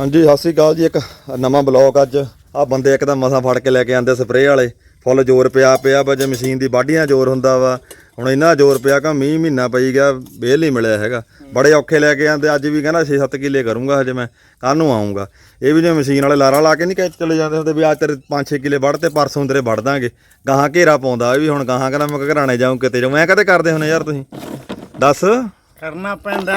ਹਾਂਜੀ, ਸਤਿ ਸ੍ਰੀ ਅਕਾਲ ਜੀ। ਇੱਕ ਨਵਾਂ ਬਲੌਗ ਅੱਜ। ਆ ਬੰਦੇ ਇੱਕਦਮ ਤਾਂ ਮਸਾਂ ਫੜ ਕੇ ਲੈ ਕੇ ਆਂਦੇ ਸਪਰੇਅ ਵਾਲੇ। ਫੁੱਲ ਜ਼ੋਰ ਪਿਆ ਪਿਆ ਵਾ, ਜੇ ਮਸ਼ੀਨ ਦੀ ਵਾਢੀਆਂ ਜ਼ੋਰ ਹੁੰਦਾ ਵਾ। ਹੁਣ ਇੰਨਾ ਜ਼ੋਰ ਪਿਆ ਕਿ ਮੀਂਹ ਮਹੀਨਾ ਪਈ ਗਿਆ, ਵੇਲ ਨਹੀਂ ਮਿਲਿਆ ਹੈਗਾ। ਬੜੇ ਔਖੇ ਲੈ ਕੇ ਆਂਦੇ ਅੱਜ ਵੀ ਕਹਿੰਦਾ 6-7 ਕਿੱਲੇ ਕਰੂੰਗਾ ਹਜੇ ਮੈਂ ਕੱਲ ਨੂੰ ਆਉਂਗਾ ਇਹ ਵੀ ਜੇ ਮਸ਼ੀਨ ਵਾਲੇ ਲਾਰਾ ਲਾ ਕੇ ਨਹੀਂ ਕਿ ਚਲੇ ਜਾਂਦੇ ਹੁੰਦੇ ਵੀ ਅੱਜ ਤੇਰੇ 5-6 ਕਿੱਲੇ ਵੱਢ ਤੇ ਪਰਸੋਂ ਤੇਰੇ ਵੱਢ ਦਾਂਗੇ। ਗਾਹਾਂ ਘੇਰਾ ਪਾਉਂਦਾ, ਇਹ ਵੀ ਹੁਣ ਗਾਹਾਂ ਕਹਿੰਦਾ ਮੈਂ ਘਰਾਣੇ ਜਾਊਂ ਕਿਤੇ ਜਾਊਂ। ਮੈਂ ਕਦੇ ਕਰਦੇ ਹੁੰਦੇ ਯਾਰ ਤੁਸੀਂ? ਦੱਸ। ਕਰਨਾ ਪੈਂਦਾ।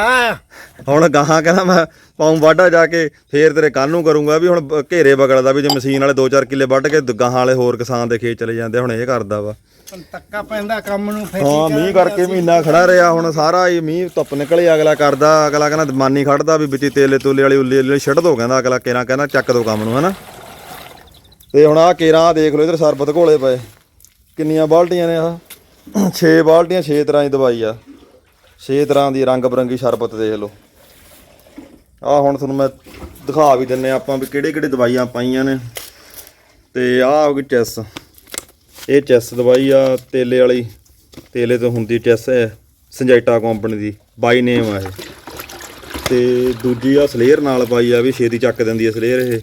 ਹੁਣ ਗਾਹਾਂ ਕਹਿੰਦਾ ਮੈਂ ਪਾਉਂ ਵਾਢਾ ਜਾ ਕੇ ਫੇਰ ਤੇਰੇ ਕੱਲ ਨੂੰ ਕਰੂੰਗਾ ਵੀ ਹੁਣ ਬ- ਘੇਰੇ ਬਗਲਦਾ ਵੀ ਜੇ ਮਸ਼ੀਨ ਵਾਲੇ 2-4 ਕਿੱਲੇ ਵੱਢ ਕੇ ਦ- ਗਾਹਾਂ ਵਾਲੇ ਹੋਰ ਕਿਸਾਨ ਦੇ ਖੇਤ ਚਲੇ ਜਾਂਦੇ ਹੁਣ ਇਹ ਕਰਦਾ ਵਾ। ਹੁਣ ਤੱਕਾ ਪੈਂਦਾ ਕੰਮ ਨੂੰ ਫਿਰ ਹਾਂ ਮੀਂਹ ਕਰਕੇ ਮਹੀਨਾ ਖੜਾ ਰਿਹਾ ਹੁਣ ਸਾਰਾ ਹੀ ਮੀਂਹ ਧੁੱਪ ਨਿਕਲੇ ਅਗਲਾ ਕਰਦਾ ਅਗਲਾ ਕਹਿੰਦਾ ਮਾਨੀ ਖੜਦਾ ਵੀ ਵਿੱਚ ਤੇਲੇ ਤੁਲੇ ਵਾਲੀ ਉੱਲੀ ਉੱਲੀ ਛੱਡ ਦੋ ਕਹਿੰਦਾ ਅਗਲਾ ਕੇਰਾ ਕਹਿੰਦਾ ਚੱਕ ਦੋ ਕੰਮ ਨੂੰ ਹਨਾ। ਤੇ ਹੁਣ ਆਹ ਕੇਰਾ ਆਹ ਦੇਖ ਲਓ ਇਧਰ ਸਰਬਤ ਘੋਲੇ ਪਏ। ਕਿੰਨੀਆਂ ਬਾਲਟੀਆਂ ਨੇ ਆਹ। 6 ਬਾਲਟੀਆਂ 6 ਤਰ੍ਹਾਂ ਦੀ ਦਵਾਈ ਆ। ਛੇ ਤਰ੍ਹਾਂ ਦੀ ਰੰਗ ਬਰੰਗੀ ਸ਼ਰਬਤ ਦੇਖ ਲਓ। ਆਹ ਹੁਣ ਤੁਹਾਨੂੰ ਮੈਂ ਦਿਖਾ ਵੀ ਦਿੰਨੇ ਆਪਾਂ ਵੀ ਕਿਹੜੇ ਕਿਹੜੇ ਦਵਾਈਆਂ ਪਾਈਆਂ ਨੇ। ਤੇ ਆਹ ਹੋ ਗਈ ਚੈਸ। ਇਹ ਚੈਸ ਦਵਾਈ ਆ, ਤੇਲੇ ਵਾਲੀ। ਤੇਲੇ ਤੋਂ ਹੁੰਦੀ ਚੈਸ ਹੈ ਸੰਜੈਟਾ ਕੰਪਨੀ ਦੀ ਬਾਈ ਨੇਮ ਆ ਇਹ। ਤੇ ਦੂਜੀ ਆ ਸਲੇਅਰ ਨਾਲ ਪਾਈ ਆ ਵੀ ਛੇਤੀ ਚੱਕ ਦਿੰਦੀ ਆ ਸਲੇਅਰ ਇਹ,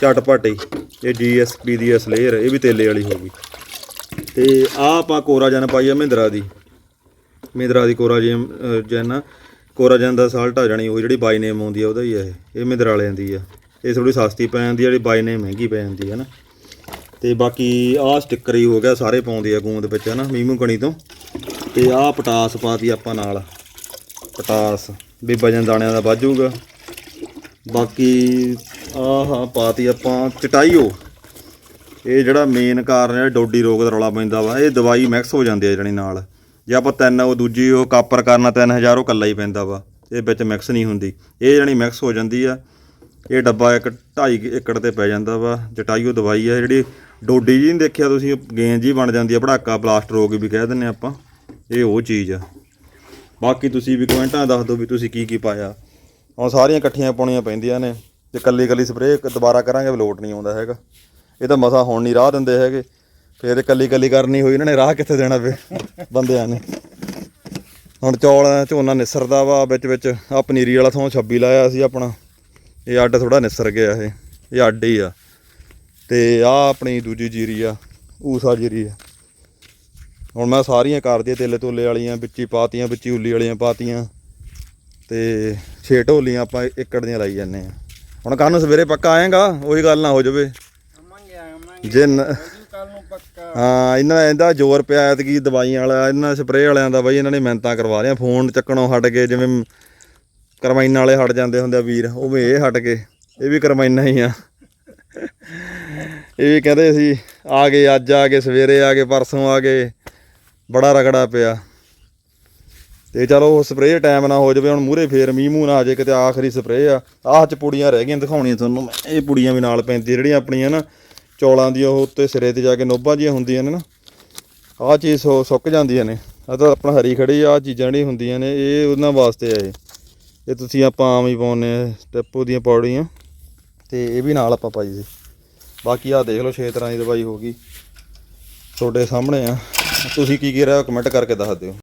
ਝਟਪਟ ਹੀ। ਇਹ ਜੀਐਸਪੀ ਦੀ ਆ ਸਲੇਅਰ, ਇਹ ਵੀ ਤੇਲੇ ਵਾਲੀ ਹੋ ਗਈ। ਤੇ ਆ ਆਪਾਂ ਕੋਰਾਜਨ ਪਾਈ ਆ ਮਹਿੰਦਰਾ ਦੀ। ਮਹਿੰਦਰਾ ਦੀ ਕੋਰਾਜਨ ਜਨ ਕੋਰਾਜਨ ਦਾ ਸਾਲਟ ਆ ਜਾਣੀ, ਉਹ ਜਿਹੜੀ ਬਾਈ ਨੇਮ ਆਉਂਦੀ ਆ, ਉਹਦਾ ਹੀ ਆ ਇਹ। ਇਹ ਮਹਿੰਦਰਾ ਵਾਲਿਆਂ ਦੀ ਆ। ਇਹ ਥੋੜੀ ਸਸਤੀ ਪੈ ਜਾਂਦੀ ਆ, ਜਿਹੜੀ ਬਾਈ ਨੇਮ ਮਹਿੰਗੀ ਪੈ ਜਾਂਦੀ ਹੈ ਨਾ। ਤੇ ਬਾਕੀ ਆਹ ਸਟicker ਹੀ ਹੋ ਗਿਆ, ਸਾਰੇ ਪਾਉਂਦੇ ਆ ਗੂੰਦ ਵਿੱਚ ਹਨਾ ਮੀਮੂ ਕਣੀ ਤੋਂ। ਤੇ ਆਹ ਪਟਾਸ ਪਾਤੀ ਆਪਾਂ ਨਾਲ। ਪਟਾਸ ਵੀ ਵਜਨ ਦਾਣਿਆਂ ਦਾ ਵਾਜੂਗਾ। ਬਾਕੀ ਆਹ ਪਾਤੀ ਆਪਾਂ ਚਟਾਈਓ। ਇਹ ਜਿਹੜਾ ਮੇਨ ਕਾਰਨ ਹੈ, ਡੋਡੀ ਰੋਗ ਦਾ ਰੌਲਾ ਪੈਂਦਾ ਵਾ, ਇਹ ਦਵਾਈ ਮਿਕਸ ਹੋ ਜਾਂਦੀ ਹੈ ਜਣੀ ਨਾਲ। ਜੇ ਆਪਾਂ ਤਿੰਨ, ਉਹ ਦੂਜੀ ਉਹ ਕਾਪਰ ਕਰਨਾ 3000 ਉਹ ਕੱਲਾ ਹੀ ਪੈਂਦਾ ਵਾ, ਇਹ ਵਿੱਚ ਮਿਕਸ ਨਹੀਂ ਹੁੰਦੀ। ਇਹ ਜਣੀ ਮਿਕਸ ਹੋ ਜਾਂਦੀ ਆ, ਇਹ ਡੱਬਾ ਇੱਕ 2.5 ਏਕੜ ਤੇ ਪੈ ਜਾਂਦਾ ਵਾ ਜਟਾਈਓ ਦਵਾਈ ਆ, ਜਿਹੜੀ ਡੋਡੀ ਜੀ ਨਹੀਂ ਦੇਖਿਆ ਤੁਸੀਂ ਗੇਂਦ ਜੀ ਬਣ ਜਾਂਦੀ ਆ, ਭੜਾਕਾ ਬਲਾਸਟ ਰੋਗ ਵੀ ਕਹਿ ਦਿੰਨੇ ਆਪਾਂ, ਇਹ ਉਹ ਚੀਜ਼ ਆ। ਬਾਕੀ ਤੁਸੀਂ ਵੀ ਕਮੈਂਟਾਂ ਦੱਸ ਦਿਓ ਵੀ ਤੁਸੀਂ ਕੀ ਕੀ ਪਾਇਆ। ਹੁਣ ਸਾਰੀਆਂ ਇਕੱਠੀਆਂ ਪਾਉਣੀਆਂ ਪੈਂਦੀਆਂ ਨੇ ਜੇ ਕੱਲੀ ਕੱਲੀ ਸਪਰੇਅ ਦੁਬਾਰਾ ਕਰਾਂਗੇ ਲੋਟ ਨਹੀਂ ਆਉਂਦਾ ਹੈਗਾ। ਇਹ ਤਾਂ ਮਸਾ ਹੁਣ ਨਹੀਂ ਰਾਹ ਦਿੰਦੇ ਹੈਗੇ। ਫਿਰ ਇਹ ਕੱਲੀ ਕੱਲੀ ਕਰਨੀ ਹੋਈ ਇਹਨਾਂ ਨੇ ਰਾਹ ਕਿੱਥੇ ਦੇਣਾ ਵੇ ਬੰਦਿਆਂ ਨੇ। ਹੁਣ ਚੌਲ ਝੋਨਾ ਨਿਸਰਦਾ ਵਾ ਵਿੱਚ ਵਿੱਚ ਆ ਪਨੀਰੀ ਵਾਲਾ ਥੋਂ 26 ਲਾਇਆ ਸੀ ਆਪਣਾ। ਇਹ ਅੱਡ ਥੋੜਾ ਨਿਸਰ ਗਿਆ ਇਹ ਇਹ ਅੱਡ ਹੀ ਆ। ਤੇ ਆ ਆਪਣੀ ਦੂਜੀ ਜੀਰੀ ਆ ਊਸਾ ਜੀਰੀ ਆ। ਹੁਣ ਮੈਂ ਸਾਰੀਆਂ ਕਰਦੀਆਂ ਤੇਲੇ ਤੋਲੇ ਵਾਲੀਆਂ ਵਿੱਚ ਪਾਤੀਆਂ ਵਿੱਚ ਉੱਲੀ ਵਾਲੀਆਂ ਪਾਤੀਆਂ। ਤੇ ਛੇ ਢੋਲੀਆਂ ਆਪਾਂ ਏਕੜ ਦੀਆਂ ਲਾਈ ਜਾਂਦੇ ਆ। ਹੁਣ ਕੱਲ ਨੂੰ ਸਵੇਰੇ ਪੱਕਾ ਆਏਗਾ ਉਹੀ ਗੱਲ ਨਾ ਹੋ ਜਾਵੇ। ਜੇ ਹਾਂ, ਇਹਨਾਂ ਦਾ ਇਹਦਾ ਜ਼ੋਰ ਪਿਆ ਐਤਕੀ ਦਵਾਈਆਂ ਵਾਲਾ, ਇਹਨਾਂ ਸਪਰੇਅ ਵਾਲਿਆਂ ਦਾ ਬਈ ਇਹਨਾਂ ਨੇ ਮਿਹਨਤਾਂ ਕਰਵਾ ਲਿਆ ਫੋਨ ਚੱਕਣੋਂ ਹਟ ਗਏ ਜਿਵੇਂ ਕਰਮਾਈਨਾਂ ਵਾਲੇ ਹਟ ਜਾਂਦੇ ਹੁੰਦੇ ਆ ਵੀਰ ਉਵੇਂ ਇਹ ਹਟ ਗਏ ਇਹ ਵੀ ਕਰਮਾਈਨਾਂ ਹੀ ਆ। ਇਹ ਵੀ ਕਹਿੰਦੇ ਸੀ, ਆ ਗਏ ਅੱਜ, ਆ ਗਏ ਸਵੇਰੇ, ਆ ਗਏ ਪਰਸੋਂ, ਆ ਗਏ, ਬੜਾ ਰਗੜਾ ਪਿਆ। ਤੇ ਚਲੋ ਸਪਰੇਅ ਟਾਈਮ ਨਾ ਹੋ ਜਾਵੇ, ਹੁਣ ਮੂਰੇ ਫੇਰ ਮੀਂਹ ਮੂੰਹ ਨਾ ਆ ਜਾਏ, ਕਿਤੇ ਆਖਰੀ ਸਪਰੇਅ ਆ। ਆਹ ਚ ਪੁੜੀਆਂ ਰਹਿ ਗਈਆਂ, ਦਿਖਾਉਣੀਆਂ ਤੁਹਾਨੂੰ ਮੈਂ, ਇਹ ਪੁੜੀਆਂ ਵੀ ਨਾਲ ਪੈਂਦੀਆਂ, ਜਿਹੜੀਆਂ ਆਪਣੀਆਂ ਨਾ ਚੌਲਾਂ ਦੀਆਂ ਉਹ ਉੱਤੇ ਸਿਰੇ ਤੇ ਜਾ ਕੇ ਨੋਭਾਂ ਜੀਆਂ ਹੁੰਦੀਆਂ ਨੇ ਨਾ, ਆਹ ਚੀਜ਼ ਸੁ- ਸੁੱਕ ਜਾਂਦੀਆਂ ਨੇ। ਆ ਤਾਂ ਆਪਣਾ ਹਰੀ ਖੜੀ ਆ ਚੀਜ਼ਾਂ ਜਿਹੜੀਆਂ ਹੁੰਦੀਆਂ ਨੇ, ਇਹ ਉਹਨਾਂ ਵਾਸਤੇ ਆ ਇਹ। ਇਹ ਤੁਸੀਂ ਆਪਾਂ ਆਮ ਹੀ ਪਾਉਨੇ ਆ ਸਟੈਪੋ ਦੀਆਂ ਪੌੜੀਆਂ, ਤੇ ਇਹ ਵੀ ਨਾਲ ਆਪਾਂ ਪਾਈ ਸੀ। ਬਾਕੀ ਆ ਦੇਖ ਲਓ, ਛੇ ਤਰ੍ਹਾਂ ਦੀ ਦਵਾਈ ਹੋ ਗਈ। ਤੁਹਾਡੇ ਸਾਹਮਣੇ ਆ। ਤੁਸੀਂ ਕੀ ਕੀ ਰਿਹਾ ਕਮੈਂਟ ਕਰਕੇ ਦੱਸ ਦਿਓ।